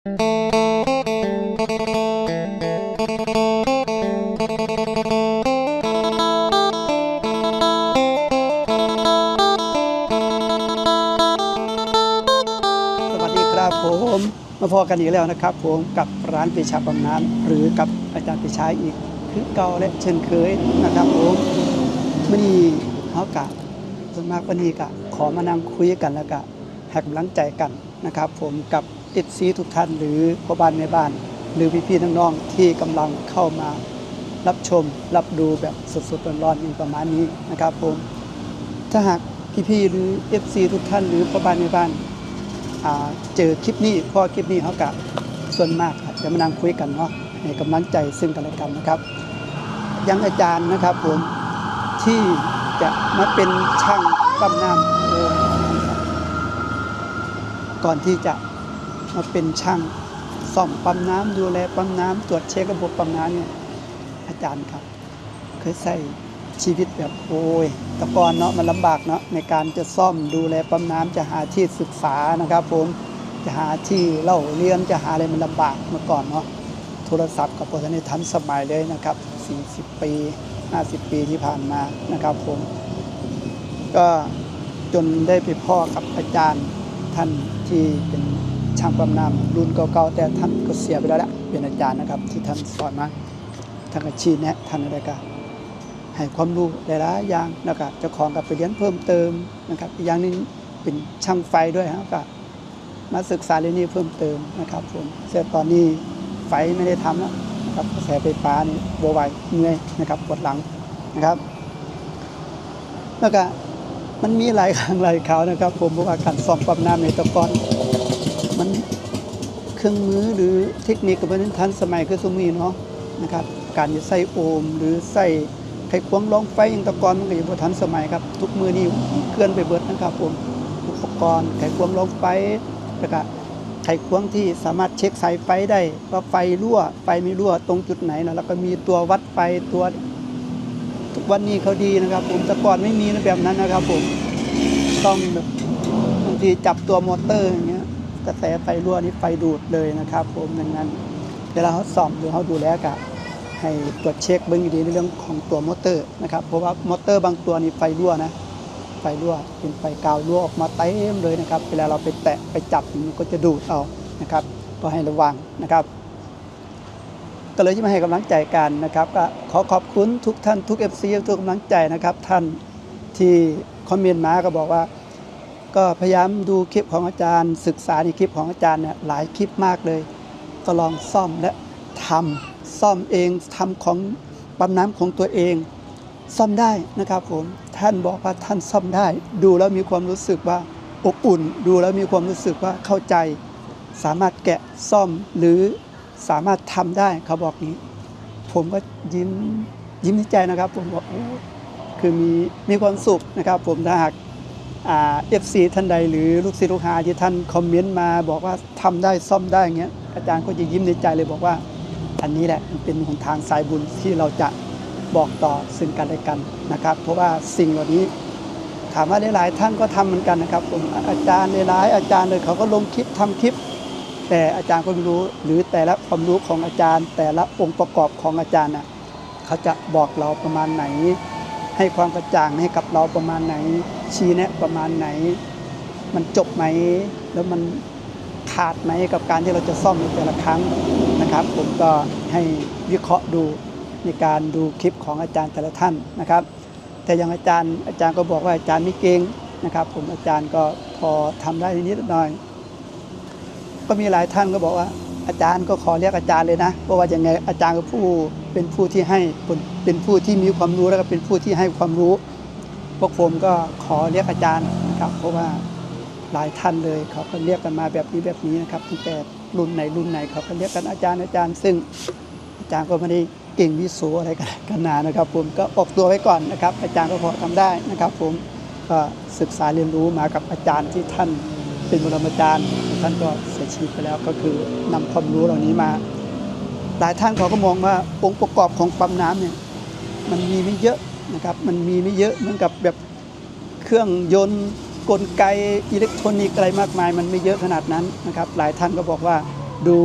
สวัสดีครับผมมาพอกันอีกแล้วนะครับ ผมกับร้านปีชาบำนาญหรือกับอาจารย์ปีชาอีกคือเก่าและเช่นเคยนะครับผมมื่อนี้เขากะส่วนมากวันนี้กะขอมานั่งคุยกันแล้วก็ให้กำลังใจกันนะครับ ผมกับ ติดซีทุกท่านหรือพ่อบ้านแม่บ้าน หรือพี่ๆน้องๆที่กำลังเข้ามารับชมรับดูแบบสดๆร้อนๆอยู่ประมาณนี้นะครับผมถ้าหากพี่ๆหรือ FC ทุกท่านหรือพ่อบ้านแม่บ้านาเจอคลิปนี้เพราะคลิปนี้เขากะส่วนมากจะมานั่งคุยกันเนาะให้กำลังใจซึ่งกันและกันนะครับ ยังอาจารย์นะครับผมที่จะมาเป็นช่างปั๊มน้ำก่อนที่จะ มาเป็นช่างซ่อมปั๊มน้ำดูแลปั๊มน้ำตรวจเช็คระบบปั๊มน้ำเนี่ยอาจารย์ครับ เคยใส่ชีวิตแบบโอ้ยตะกอนเนาะมันลำบากเนาะในการจะซ่อมดูแลปั๊มน้ำจะหาที่ศึกษานะครับ ผมจะหาที่เล่าเรียนจะหาอะไรมันลำบากเมื่อก่อนเนาะโทรศัพท์กับโปรในทันสมัยเลยนะครับ 40 ปี 50 ปีที่ผ่านมานะครับ ผม ก็จนได้ไปพ่อกับอาจารย์ท่านที่เป็น ช่างปั๊มน้ำรุ่นเก่าๆแต่ท่านก็เสียไปแล้วแหละเป็นอาจารย์นะครับ ที่ท่านสอนมาท่านก็ชี้แนะท่านอะไรกันให้ความรู้หลายๆอย่างแล้วก็เจ้าของกับไปเรียนเพิ่มเติมนะครับอีกอย่างนึงเป็นช่างไฟด้วยครับก็มาศึกษาเรื่องนี้เพิ่มเติมนะครับผมแต่ตอนนี้ไฟไม่ได้ทำแล้วนะครับกระแสไฟฟ้านี่บวไหวเหนื่อยนะครับปวดหลังนะครับ แล้วก็มันมีหลายครั้งหลายคราวนะครับ ผมเพราะว่าการซ่อมปั๊มน้ำในตะกอน มันเครื่องมือหรือเทคนิคกับมันทันสมัยคือสมัยเนาะนะครับ การจะใส่โอม หรือใส่ไขควงร้องไฟอย่างตะกอนมันก็ยังบ่ทันสมัยครับ ทุกมือนี่เคลื่อนไปเบิดนะครับผมอุปกรณ์ไขควงร้องไฟแล้วก็ไขควงที่สามารถเช็คสายไฟได้ว่าไฟรั่วไฟไม่รั่วตรงจุดไหนนะแล้วก็มีตัววัดไฟตัวทุกวันนี้เขาดีนะครับ ผมแต่ก่อนไม่มีนะแบบนั้นนะครับ ผมต้องบางทีจับตัวมอเตอร์อย่าง กระแสไฟรั่วนี่ไฟดูดเลยนะครับ ผมดังนั้นเวลาเขาซ่อมหรือเขาดูแลกะให้ตรวจเช็คเบื้องดีในเรื่องของตัวมอเตอร์นะครับ เพราะว่ามอเตอร์บางตัวนี่ไฟรั่วนะ ไฟรั่วเป็นไฟกาวรั่วออกมาเต็มเลยนะครับ เวลาเราไปแตะไปจับมันก็จะดูดเอานะครับ ก็ให้ระวังนะครับ ก็เลยจะมาให้กำลังใจกันนะครับ ก็ขอขอบคุณทุกท่านทุก FC ทุกกำลังใจนะครับ ท่านที่คอมเมนต์มาก็บอกว่า ก็พยายามดูคลิปของอาจารย์ ศึกษาในคลิปของอาจารย์เนี่ยหลายคลิปมากเลย ก็ลองซ่อมและทำซ่อมเองทำของปั๊มน้ำของตัวเอง ซ่อมได้นะครับผมท่านบอกว่าท่านซ่อมได้ ดูแล้วมีความรู้สึกว่าอบอุ่น ดูแล้วมีความรู้สึกว่าเข้าใจ สามารถแกะซ่อมหรือสามารถทำได้เขาบอกนี้ ผมก็ยิ้มยิ้มในใจนะครับ ผมบอกคือมีมีความสุขนะครับ ผมถ้าหาก เอฟซีท่านใดหรือลูกศิษย์ลูกหาที่ท่านคอมเมนต์มาบอกว่าทำได้ซ่อมได้อย่างเงี้ยอาจารย์ก็จะยิ้มในใจเลยบอกว่า อันนี้แหละมันเป็นหนทางสายบุญที่เราจะบอกต่อซึ่งกันและกันนะครับ เพราะว่าสิ่งเหล่านี้ถามว่าหลายๆท่านก็ทำเหมือนกันนะครับผมอาจารย์หลายๆอาจารย์เลยเขาก็ลงคลิปทำคลิป แต่อาจารย์ก็ไม่รู้หรือแต่ละความรู้ของอาจารย์ แต่ละองค์ประกอบของอาจารย์น่ะเขาจะบอกเราประมาณไหน ให้ความกระจ่างให้กับเราประมาณไหน ชี้แนะประมาณไหน มันจบไหม แล้วมันขาดไหมกับการที่เราจะซ่อมในแต่ละครั้งนะครับ ผมก็ให้วิเคราะห์ดูในการดูคลิปของอาจารย์แต่ละท่านนะครับ แต่อย่างอาจารย์อาจารย์ก็บอกว่าอาจารย์ไม่เก่งนะครับ ผมอาจารย์ก็พอทำได้นิดหน่อย ก็มีหลายท่านก็บอกว่า อาจารย์ก็ขอเรียกอาจารย์เลยนะ เพราะว่าอยังไงอาจารย์ก็ผู้เป็นผู้ที่ให้เป็นผู้ที่มีความรู้แล้วก็เป็นผู้ที่ให้ความรู้ พวกผมก็ขอเรียกอาจารย์นะครับ เพราะว่าหลายท่านเลยเขาก็เรียกกันมาแบบนี้แบบนี้นะครับตั้งแต่รุ่นไหนรุ่นไหนเขาก็เรียกกันอาจารย์อาจารย์ ซึ่งอาจารย์ก็ไม่ได้เก่งวิโสอะไรกันกันนานะครับ ผมก็ออกตัวไว้ก่อนนะครับ อาจารย์ก็พอทำได้นะครับ ผมก็ศึกษาเรียนรู้มากับอาจารย์ที่ท่าน เป็นบรมอาจารย์ ท่านก็เสียชีวิตไปแล้วก็คือนำความรู้เหล่านี้มา หลายท่านเขาก็มองว่าองค์ประกอบของปั๊มน้ำเนี่ยมันมีไม่เยอะนะครับมันมีไม่เยอะเหมือนกับแบบเครื่องยนต์กลไกอิเล็กทรอนิกส์อะไรมากมาย มันไม่เยอะขนาดนั้นนะครับ หลายท่านก็บอกว่าดู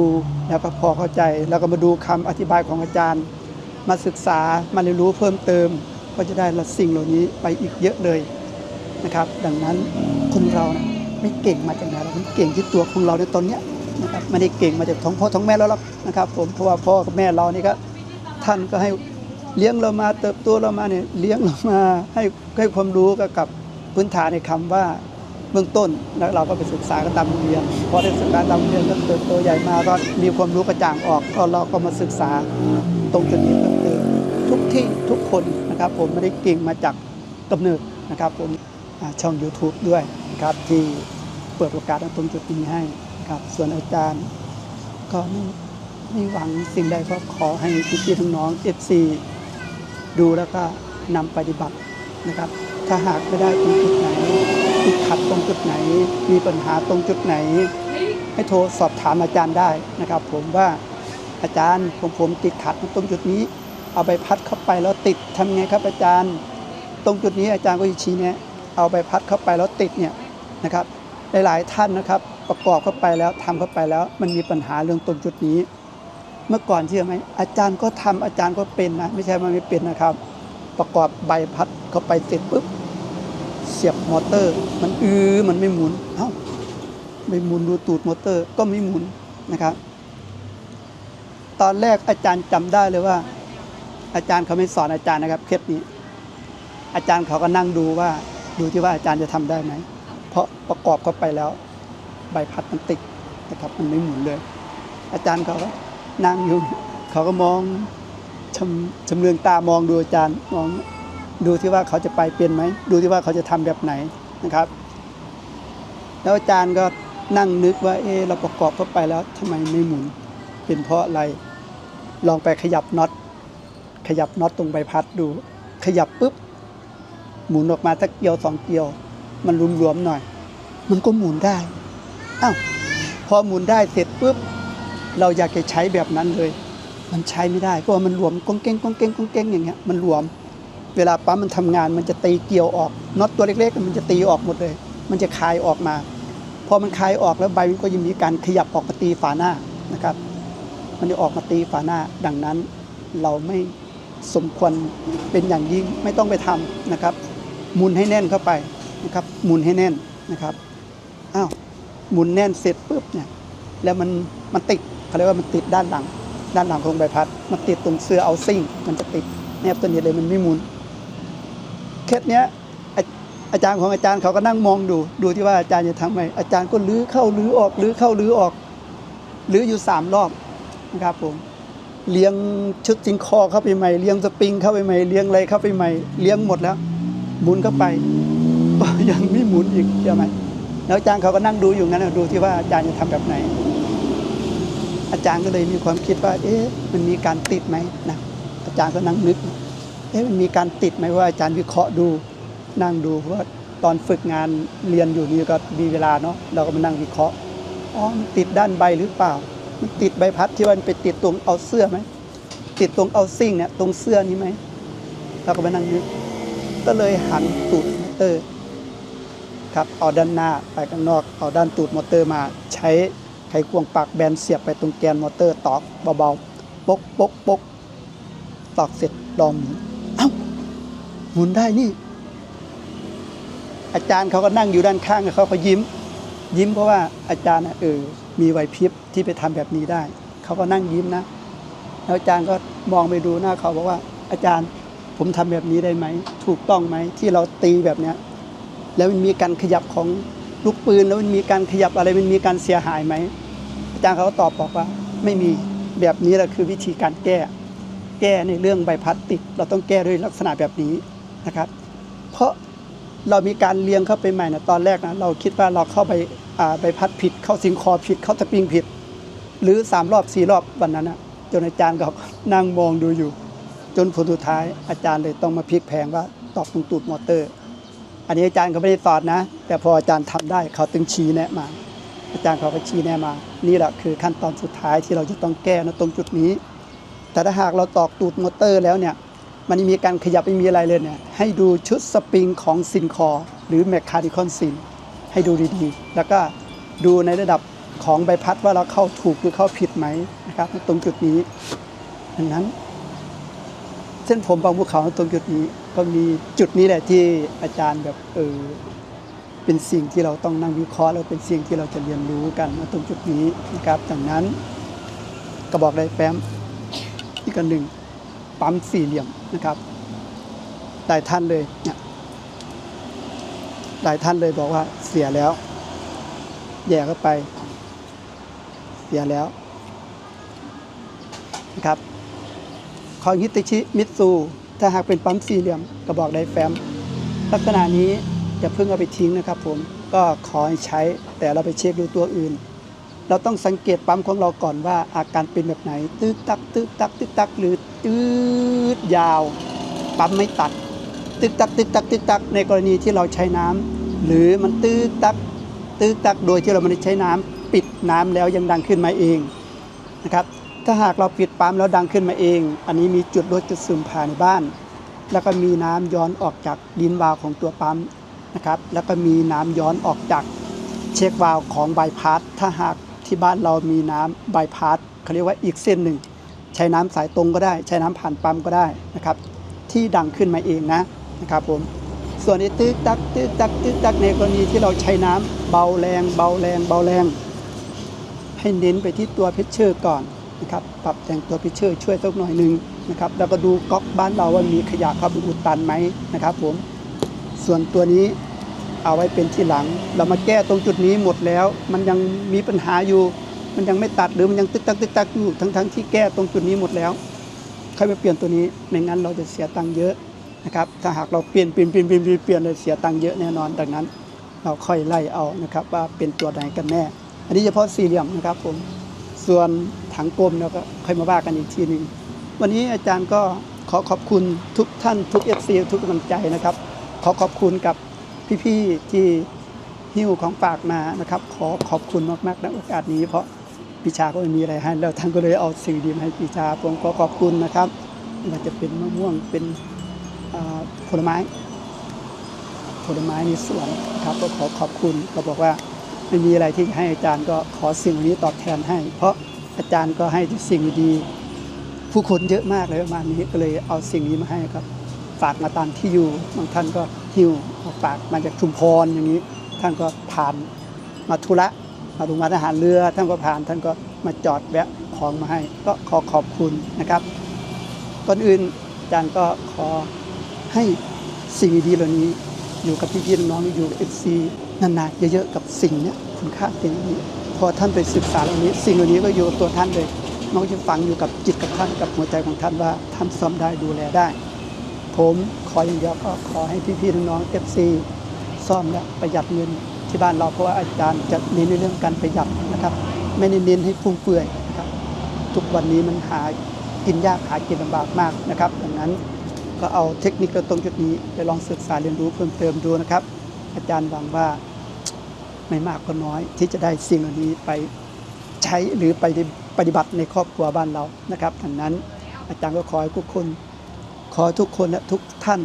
แล้วก็พอเข้าใจ แล้วก็มาดูคำอธิบายของอาจารย์ มาศึกษามาเรียนรู้เพิ่มเติม ก็จะได้ละสิ่งเหล่านี้ไปอีกเยอะเลยนะครับ ดังนั้นคนเรานะ ไม่เก่งมาจากไหนเรามันเก่งที่ตัวของเราในตอนเนี้ยนะครับไม่ได้เก่งมาจากท้องพ่อท้องแม่แล้วหรอกนะครับผมเพราะว่าพ่อกับแม่เรานี่ก็ท่านก็ให้เลี้ยงเรามาเติบโตเรามาเนี่ยเลี้ยงเรามาให้ให้ความรู้กับกับพื้นฐานในคำว่าเบื้องต้นแล้วเราก็ไปศึกษากันตามโรงเรียนพอได้ศึกษาตามโรงเรียนก็เติบโตใหญ่มาก็มีความรู้กระจ่างออกก็เราก็มาศึกษาตรงจุดนี้เพิ่มเติมทุกที่ทุกคนนะครับ ผมไม่ได้เก่งมาจากกำเนิดนะครับ ผมช่อง YouTube ด้วยนะครับที่ เปิดโอกาสตรงจุดนี้ให้ครับ ส่วนอาจารย์ ก็ไม่ไม่หวังสิ่งใดก็ขอให้พี่ๆทั้งน้อง FC ดูแล้วก็นำปฏิบัตินะครับ ถ้าหากไม่ได้ตรงจุดไหนติดขัดตรงจุดไหน มีปัญหาตรงจุดไหน ให้โทรสอบถามอาจารย์ได้นะครับ ผมว่าอาจารย์ผมผมติดขัดตรงจุดนี้ เอาใบพัดเข้าไปแล้วติดทำไงครับอาจารย์ ตรงจุดนี้อาจารย์ก็จะชี้แนะเอาใบพัดเข้าไปแล้วติดเนี่ยนะครับ หลาย ๆ ท่านนะครับ ประกอบเข้าไปแล้วทำเข้าไปแล้ว มันมีปัญหาเรื่องตรงจุดนี้ เมื่อก่อนเชื่อไหมอาจารย์ก็ทำอาจารย์ก็เป็นนะไม่ใช่ว่าไม่เป็นนะครับ ประกอบใบพัดเข้าไปเสร็จปุ๊บเสียบมอเตอร์ มันอือมันไม่หมุนเอ้าไม่หมุนดูตูดมอเตอร์ก็ไม่หมุนนะครับ ตอนแรกอาจารย์จำได้เลยว่า อาจารย์เขาไม่สอนอาจารย์นะครับเคล็ดนี้ อาจารย์เขาก็นั่งดูว่าดูที่ว่าอาจารย์จะทำได้ไหม เพราะประกอบเข้าไปแล้ว ใบพัดมันติดนะครับมันไม่หมุนเลย อาจารย์เขาก็นั่งอยู่เขาก็มองชำชำเลืองตามองดูอาจารย์มองดูที่ว่าเขาจะไปเป็นไหมดูที่ว่าเขาจะทำแบบไหนนะครับ แล้วอาจารย์ก็นั่งนึกว่าเออเราประกอบเข้าไปแล้วทำไมไม่หมุน เป็นเพราะอะไร ลองไปขยับน็อตขยับน็อตตรงใบพัดดู ขยับปุ๊บหมุนออกมาสักเกลียวสองเกลียว มันรวมๆหน่อย มันก็หมุนได้อ้าวพอหมุนได้เสร็จปุ๊บเราอยากจะใช้แบบนั้นเลย มันใช้ไม่ได้เพราะว่ามันหลวมกองเก้งกองเก้งกองเก้งอย่างเงี้ยมันหลวม เวลาปั๊มมันทำงานมันจะตีเกลียวออกน็อตตัวเล็กๆ มันจะตีออกหมดเลย มันจะคายออกมา พอมันคายออกแล้วใบมันก็ยังมีการขยับออกมาตีฝาหน้านะครับ มันจะออกมาตีฝาหน้า ดังนั้นเราไม่สมควรเป็นอย่างยิ่งไม่ต้องไปทำนะครับ มุนให้แน่นเข้าไป นะครับหมุนให้แน่นนะครับอ้าวหมุนแน่นเสร็จปุ๊บเนี่ยแล้วมันมันติดเขาเรียกว่ามันติดด้านหลัง ด้านหลังของใบพัด มันติดตรงเสื้อเอาซิ่ง มันจะติดแนบตัวนี้เลยมันไม่หมุนเคสเนี้ยอาอาจารย์ของอาจารย์เขาก็นั่งมองดู ดูที่ว่าอาจารย์จะทำไงอาจารย์ก็ลื้อเข้าลื้อออกลื้อเข้าลื้อออกลื้ออยู่สามรอบนะครับผมเลี้ยงชุดจิงคอเข้าไปใหม่เลี้ยงสปริงเข้าไปใหม่เลี้ยงอะไรเข้าไปใหม่เลี้ยงหมดแล้วหมุนเข้าไป ยังไม่หมุนอีกใช่ไหมแล้วอาจารย์เขาก็นั่งดูอยู่งั้นดูที่ว่าอาจารย์จะทำแบบไหน อาจารย์ก็เลยมีความคิดว่า เอ๊ะมันมีการติดไหมนะอาจารย์ก็นั่งนึก เอ๊ะมันมีการติดไหมว่าอาจารย์วิเคราะห์ดู นั่งดูเพราะตอนฝึกงานเรียนอยู่นี่ก็มีเวลาเนาะเราก็มานั่งวิเคราะห์อ๋อมันติดด้านใบหรือเปล่า มันติดใบพัดที่มันไปติดตรงเอาเสื้อไหมติดตรงเอาซิ่งเนี่ยตรงเสื้อนี้ไหมเราก็มานั่งนึกก็เลยหันตูดมอเตอร์ ครับเอาด้านหน้าไปข้างนอก เอาด้านตูดมอเตอร์มาใช้ไขควงปากแบนเสียบไปตรงแกนมอเตอร์ตอกเบาๆปกปกปกตอกเสร็จลองหมุนเอ้าหมุนได้นี่ อาจารย์เขาก็นั่งอยู่ด้านข้างเขาก็ยิ้ม ยิ้มเพราะว่าอาจารย์เออมีไหวพริบที่ไปทำแบบนี้ได้ เขาก็นั่งยิ้มนะ แล้วอาจารย์ก็มองไปดูหน้าเขาบอกว่าอาจารย์ผมทำแบบนี้ได้ไหม ถูกต้องไหมที่เราตีแบบเนี้ย แล้วมันมีการขยับของลูกปืน แล้วมันมีการขยับอะไรมันมีการเสียหายไหมอาจารย์เขาก็ตอบบอกว่าไม่มีแบบนี้แหละคือวิธีการแก้ แก้ในเรื่องใบพัดติด เราต้องแก้ด้วยลักษณะแบบนี้นะครับ เพราะเรามีการเลี้ยงเข้าไปใหม่นะตอนแรกนะเราคิดว่าเราเข้าไปใบพัดผิด เข้าซิงคอผิด เข้าสปริงผิด หรือสามรอบสี่รอบวันนั้นนะจนอาจารย์ก็นั่งมองดูอยู่ จนผลสุดท้ายอาจารย์เลยต้องมาพลิกแพงว่าตอบตรงตูดมอเตอร์ อันนี้อาจารย์เขาไม่ได้สอนนะ แต่พออาจารย์ทำได้เขาตึงชี้แนะมา อาจารย์เขาก็ชี้แนะมา นี่แหละคือขั้นตอนสุดท้ายที่เราจะต้องแก้นะตรงจุดนี้ แต่ถ้าหากเราตอกตูดมอเตอร์แล้วเนี่ยมันมีการขยับไม่มีอะไรเลยเนี่ยให้ดูชุดสปริงของซินคอหรือแมคคานิคอนซินให้ดูดีๆ แล้วก็ดูในระดับของใบพัดว่าเราเข้าถูกหรือเข้าผิดไหมนะครับตรงจุดนี้ดังนั้น เส้นผมบางภูเขาตรงจุดนี้ ก็มีจุดนี้แหละที่อาจารย์แบบเออเป็นสิ่งที่เราต้องนั่งวิเคราะห์แล้วเป็นสิ่งที่เราจะเรียนรู้กันณตรงจุดนี้นะครับดังนั้นกระบอกไดแฟ้มอีกอันหนึ่งปั๊มสี่เหลี่ยมนะครับหลายท่านเลยเนี่ยหลายท่านเลยบอกว่าเสียแล้ว แย่เข้าไป เสียแล้วนะครับของฮิตาชิมิตซู ถ้าหากเป็นปั๊มสี่เหลี่ยมกระบอกไดแฟมลักษณะนี้อย่าเพิ่งเอาไปทิ้งนะครับผมก็ขอให้ใช้แต่เราไปเช็คดูตัวอื่น เราต้องสังเกตปั๊มของเราก่อนว่าอาการเป็นแบบไหน ตึกตักตึกตักตึกตักหรือตืดยาว ปั๊มไม่ตัด ตึกตักตึกตักตึกตักในกรณีที่เราใช้น้ำหรือมันตึกตักตึกตักโดยที่เราไม่ได้ใช้น้ำปิดน้ำแล้วยังดังขึ้นมาเองนะครับ ถ้าหากเราปิดปั๊มแล้วดังขึ้นมาเอง อันนี้มีจุดลดจุดซึมผ่านในบ้าน แล้วก็มีน้ำย้อนออกจากดินวาล์วของตัวปั๊มนะครับ แล้วก็มีน้ำย้อนออกจากเช็ควาล์วของใบพัดถ้าหากที่บ้านเรามีน้ำใบพัดเขาเรียกว่าอีกเส้นหนึ่ง ใช้น้ำสายตรงก็ได้ ใช้น้ำผ่านปั๊มก็ได้นะครับ ที่ดังขึ้นมาเองนะนะครับผมส่วนไอ้ตึกตักตึกตักตึกตักในกรณีที่เราใช้น้ำเบาแรง เบาแรง เบาแรง ให้เน้นไปที่ตัวเพชเชอร์ก่อน นะครับปรับแต่งตัวพชเชอร์ช่วยสักหน่อยหนึ่งนะครับแล้วก็ดูก๊อกบ้านเราว่ามีขยะเข้าไปอุดตันไหมนะครับผมส่วนตัวนี้เอาไว้เป็นที่หลัง เรามาแก้ตรงจุดนี้หมดแล้ว มันยังมีปัญหาอยู่ มันยังไม่ตัดหรือมันยังตึกตักตึกตักอยู่ทั้งๆที่แก้ตรงจุดนี้หมดแล้วค่อยไปเปลี่ยนตัวนี้ไม่งั้นเราจะเสียตังค์เยอะนะครับถ้าหากเราเปลี่ยนเปลี่ยนเปลี่ยนเปลี่ยนเปลี่ยนเปลี่ยนเลยเสียตังค์เยอะแน่นอน ดังนั้น เราค่อยไล่เอานะครับว่าเป็นตัวไหนกันแน่ อันนี้เฉพาะสี่เหลี่ยมนะครับผมส่วน ถังกลมเราก็ค่อยมาว่ากันอีกทีหนึ่งวันนี้อาจารย์ก็ขอขอบคุณทุกท่านทุกเอฟซีทุกกำลังใจนะครับ ขอขอบคุณกับพี่ๆที่หิ้วของฝากมานะครับ ขอขอบคุณมากๆในโอกาสนี้ เพราะปิชาก็ไม่มีอะไรให้แล้วท่านก็เลยเอาสิ่งดีมาให้ปิชาผมก็ขอบคุณนะครับม่ว่าจะเป็นมะม่วงเป็นผลไม้ผลไม้ในสวนนะครับก็ขอขอบคุณก็บอกว่าไม่มีอะไรที่จะให้อาจารย์ก็ขอสิ่งนี้ตอบแทนให้ เพราะ อาจารย์ก็ให้สิ่งดีผู้คนเยอะมากเลยประมาณนี้ก็เลยเอาสิ่งนี้มาให้ครับ ฝากมาตามที่อยู่บางท่านก็หิวมาฝากมาจากชุมพรอย่างนี้ ท่านก็ผ่านมาธุระมาดูมาทหารเรือ ท่านก็ผ่านท่านก็มาจอดแวะของมาให้ ก็ขอขอบคุณนะครับก่อนอื่นอาจารย์ก็ขอให้สิ่งดีๆเหล่านี้อยู่กับพี่ๆน้องๆอยู่เอฟซีนานๆเยอะๆกับสิ่งเนี้ย คุณค่าเป็นอย่งนี้ พอท่านไปศึกษาเหล่านี้ สิ่งเหล่านี้ก็อยู่กับตัวท่านเลยมันก็จะฝังอยู่กับจิตกับท่านกับหัวใจของท่านว่าท่านซ่อมได้ดูแลได้ ผมขออย่างเดียวก็ขอให้พี่ๆน้องๆเอฟซีซ่อมและประหยัดเงินที่บ้านเราเพราะว่าอาจารย์จะเน้นในเรื่องการประหยัดนะครับ ไม่ได้เน้นให้ฟุ่มเฟือยนะครับ ทุกวันนี้มันหากินยากหากินลำบากมากนะครับดังนั้นก็เอาเทคนิคตรงจุดนี้ไปลองศึกษาเรียนรู้เพิ่มเติมดูนะครับ อาจารย์หวังว่า ไม่มากก็น้อย ที่จะได้สิ่งเหล่านี้ไปใช้หรือไปปฏิบัติในครอบครัวบ้านเรานะครับดังนั้นอาจารย์ก็ขอให้ทุกคนขอทุกคนและทุกท่าน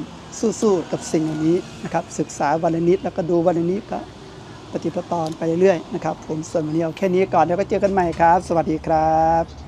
สู้ๆกับสิ่งเหล่านี้นะครับ ศึกษาวันนิดแล้วก็ดูวันนิดก็ปฏิปตอนไปเรื่อยๆนะครับ ผมส่วนวันนี้เอาแค่นี้ก่อนแล้วก็เจอกันใหม่ครับ สวัสดีครับ